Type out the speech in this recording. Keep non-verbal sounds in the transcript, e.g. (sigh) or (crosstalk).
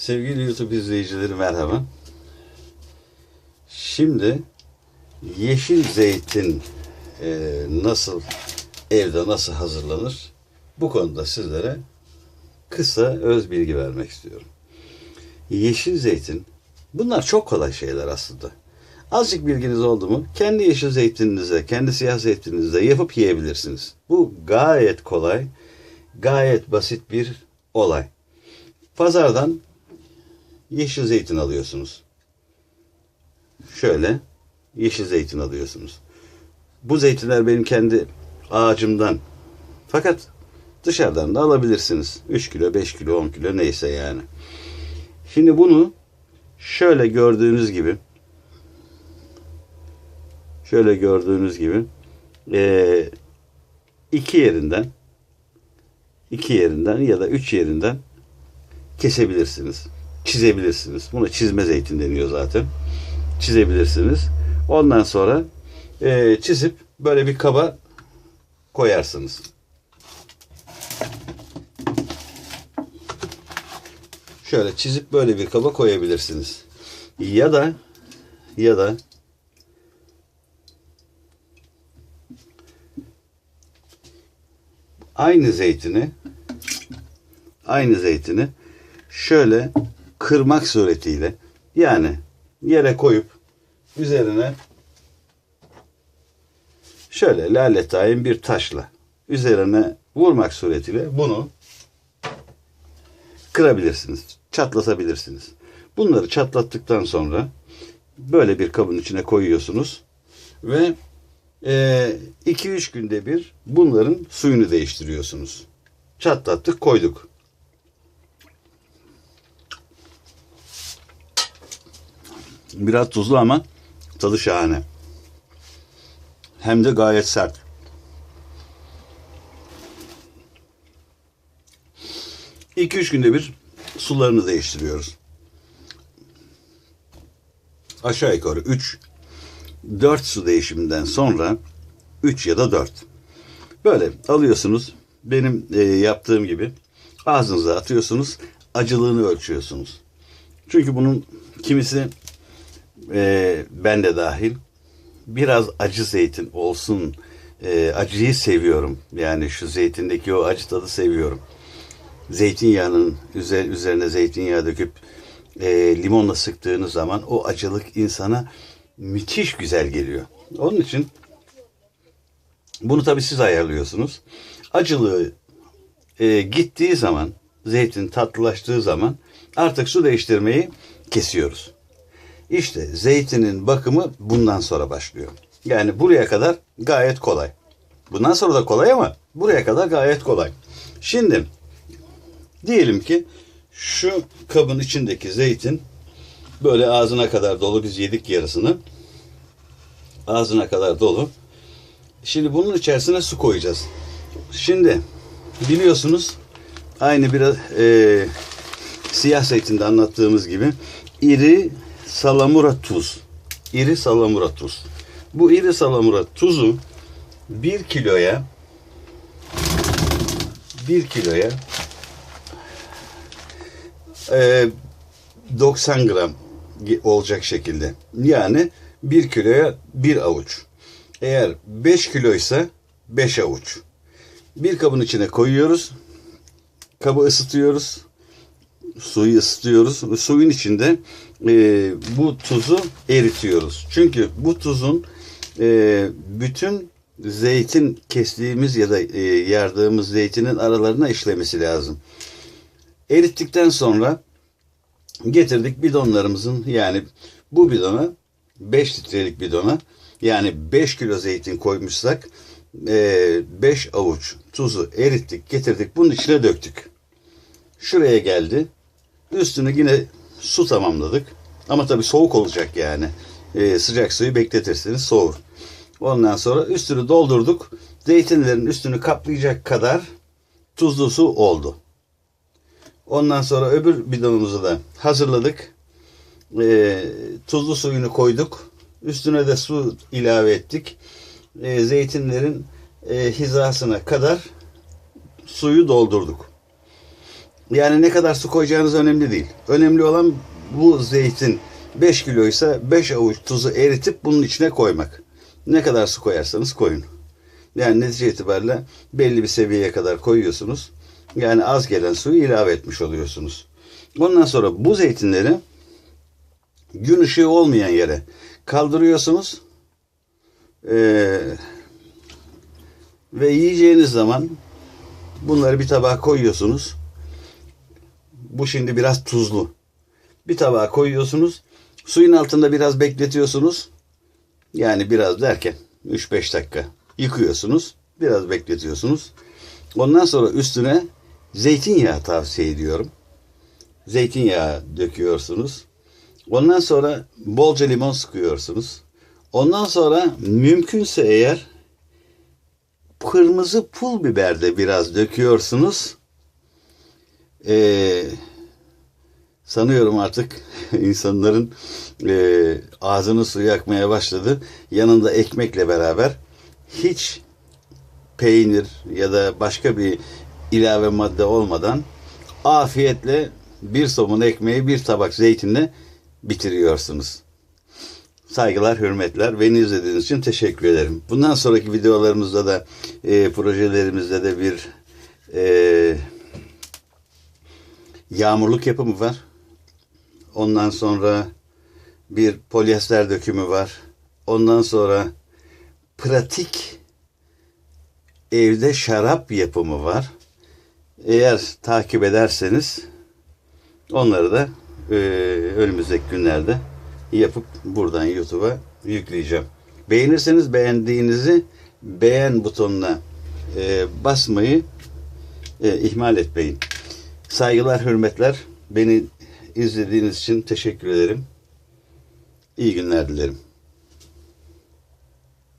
Sevgili YouTube izleyicileri merhaba. Şimdi yeşil zeytin e, nasıl evde nasıl hazırlanır? Bu konuda sizlere kısa öz bilgi vermek istiyorum. Yeşil zeytin bunlar çok kolay şeyler aslında. Azıcık bilginiz oldu mu kendi yeşil zeytininize, kendi siyah zeytininizde yapıp yiyebilirsiniz. Bu gayet kolay, gayet basit bir olay. Pazardan yeşil zeytin alıyorsunuz. Şöyle yeşil zeytin alıyorsunuz. Bu zeytinler benim kendi ağacımdan. Fakat dışarıdan da alabilirsiniz. 3 kilo, 5 kilo, 10 kilo neyse yani. Şimdi bunu şöyle gördüğünüz gibi şöyle gördüğünüz gibi eee, iki yerinden iki yerinden ya da üç yerinden kesebilirsiniz. Çizebilirsiniz. Buna çizme zeytin deniyor zaten. Çizebilirsiniz. Ondan sonra eee, çizip böyle bir kaba koyarsınız. Şöyle çizip böyle bir kaba koyabilirsiniz. Ya da ya da aynı zeytini aynı zeytini şöyle kırmak suretiyle yani yere koyup üzerine şöyle laletayın bir taşla üzerine vurmak suretiyle bunu kırabilirsiniz. Çatlatabilirsiniz. Bunları çatlattıktan sonra böyle bir kabın içine koyuyorsunuz ve 2-3 günde bir bunların suyunu değiştiriyorsunuz. Çatlattık koyduk. Biraz tuzlu ama tadı şahane. Hem de gayet sert. İki üç günde bir sularını değiştiriyoruz. Aşağı yukarı 3 4 su değişiminden sonra 3 ya da 4. Böyle alıyorsunuz. Benim e, yaptığım gibi ağzınıza atıyorsunuz. Acılığını ölçüyorsunuz. Çünkü bunun kimisi e, ben de dahil biraz acı zeytin olsun. E, acıyı seviyorum. Yani şu zeytindeki o acı tadı seviyorum. Zeytinyağının üzer, üzerine zeytinyağı döküp e, limonla sıktığınız zaman o acılık insana müthiş güzel geliyor. Onun için bunu tabii siz ayarlıyorsunuz. Acılığı e, gittiği zaman, zeytin tatlılaştığı zaman artık su değiştirmeyi kesiyoruz. İşte zeytinin bakımı bundan sonra başlıyor. Yani buraya kadar gayet kolay. Bundan sonra da kolay ama buraya kadar gayet kolay. Şimdi diyelim ki şu kabın içindeki zeytin böyle ağzına kadar dolu biz yedik yarısını. Ağzına kadar dolu. Şimdi bunun içerisine su koyacağız. Şimdi biliyorsunuz aynı biraz e, siyah zeytinde anlattığımız gibi iri salamura tuz. İri salamura tuz. Bu iri salamura tuzu bir kiloya bir kiloya e, 90 gram olacak şekilde. Yani 1 kiloya 1 avuç. Eğer 5 kiloysa 5 avuç. Bir kabın içine koyuyoruz. Kabı ısıtıyoruz. Suyu ısıtıyoruz. Suyun içinde e, bu tuzu eritiyoruz. Çünkü bu tuzun e, bütün zeytin kestiğimiz ya da e, yardığımız zeytinin aralarına işlemesi lazım. Erittikten sonra getirdik bidonlarımızın yani bu bidona 5 litrelik bidona yani 5 kilo zeytin koymuşsak 5 avuç tuzu erittik getirdik bunun içine döktük. Şuraya geldi. Üstünü yine su tamamladık. Ama tabii soğuk olacak yani. Ee, sıcak suyu bekletirsiniz soğur. Ondan sonra üstünü doldurduk. Zeytinlerin üstünü kaplayacak kadar tuzlu su oldu. Ondan sonra öbür bidonumuzu da hazırladık. Ee, tuzlu suyunu koyduk. Üstüne de su ilave ettik. Ee, zeytinlerin e, hizasına kadar suyu doldurduk. Yani ne kadar su koyacağınız önemli değil. Önemli olan bu zeytin 5 kiloysa 5 avuç tuzu eritip bunun içine koymak. Ne kadar su koyarsanız koyun. Yani netice itibariyle belli bir seviyeye kadar koyuyorsunuz. Yani az gelen suyu ilave etmiş oluyorsunuz. Ondan sonra bu zeytinleri gün ışığı olmayan yere kaldırıyorsunuz. Ee, ve yiyeceğiniz zaman bunları bir tabağa koyuyorsunuz. Bu şimdi biraz tuzlu. Bir tabağa koyuyorsunuz. Suyun altında biraz bekletiyorsunuz. Yani biraz derken 3-5 dakika yıkıyorsunuz. Biraz bekletiyorsunuz. Ondan sonra üstüne zeytinyağı tavsiye ediyorum. Zeytinyağı döküyorsunuz. Ondan sonra bolca limon sıkıyorsunuz. Ondan sonra mümkünse eğer kırmızı pul biber de biraz döküyorsunuz. Ee, sanıyorum artık (laughs) insanların e, ağzını suyu akmaya başladı. Yanında ekmekle beraber hiç peynir ya da başka bir ilave madde olmadan afiyetle bir somun ekmeği bir tabak zeytinle bitiriyorsunuz. Saygılar, hürmetler. Beni izlediğiniz için teşekkür ederim. Bundan sonraki videolarımızda da e, projelerimizde de bir e, yağmurluk yapımı var. Ondan sonra bir polyester dökümü var. Ondan sonra pratik evde şarap yapımı var. Eğer takip ederseniz onları da e, önümüzdeki günlerde yapıp buradan YouTube'a yükleyeceğim. Beğenirseniz beğendiğinizi beğen butonuna e, basmayı e, ihmal etmeyin. Saygılar, hürmetler. Beni izlediğiniz için teşekkür ederim. İyi günler dilerim.